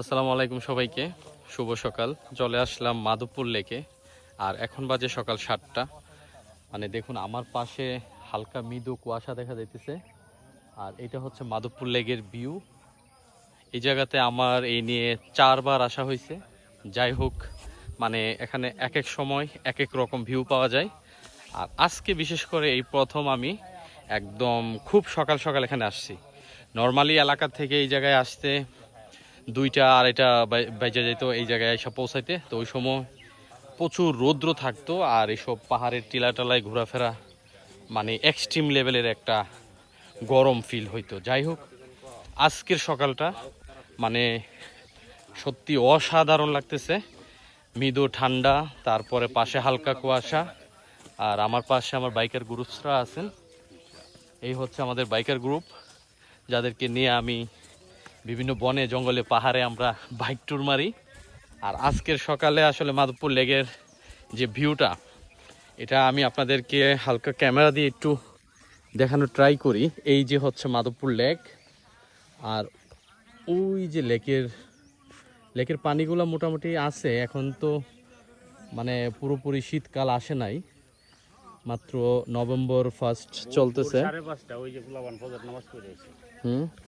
আসসালামু আলাইকুম সবাইকে। শুভ সকাল। চলে আসলাম মাধবপুর লেকে। আর এখন বাজে সকাল সাতটা। মানে দেখুন, আমার পাশে হালকা মৃদু কুয়াশা দেখা যাইতেছে। আর এটা হচ্ছে মাধবপুর লেকের ভিউ। এই জায়গাতে আমার এই নিয়ে চারবার আসা হয়েছে যাই হোক মানে এখানে এক এক সময় এক এক রকম ভিউ পাওয়া যায়। আর আজকে বিশেষ করে এই প্রথম আমি একদম খুব সকাল সকাল এখানে আসছি। নর্মালি এলাকা থেকে এই জায়গায় আসতে দুইটা, আড়াইটা বাই- বেজে যেত এই জায়গায় এসে পৌঁছাইতে। তো ওই সময় প্রচুর রৌদ্র থাকতো আর এইসব পাহাড়ের টিলা টালায় ঘোরাফেরা মানে এক্সট্রিম লেভেলের একটা গরম ফিল হইতো। যাই হোক, আজকের সকালটা মানে সত্যি অসাধারণ লাগতেছে। মৃদু ঠান্ডা, তারপরে পাশে হালকা কুয়াশা আর আমার পাশে আমার বাইকার গ্রুপসরা আছেন। এই হচ্ছে আমাদের বাইকার গ্রুপ যাদেরকে নিয়ে আমি বিভিন্ন বনে জঙ্গলে পাহাড়ে আমরা বাইক ট্যুর মারি। আর আজকের সকালে আসলে মাধবপুর লেগের যে ভিউটা এটা আমি আপনাদেরকে হালকা ক্যামেরা দিয়ে একটু দেখানোর ট্রাই করি। এই যে হচ্ছে মাধবপুর লেক আর ওই যে লেকের লেকের পানিগুলো মোটামুটি আছে এখন তো মানে পুরোপুরি শীতকাল আসে নাই মাত্র নভেম্বর ফার্স্ট চলতেছে। হুম।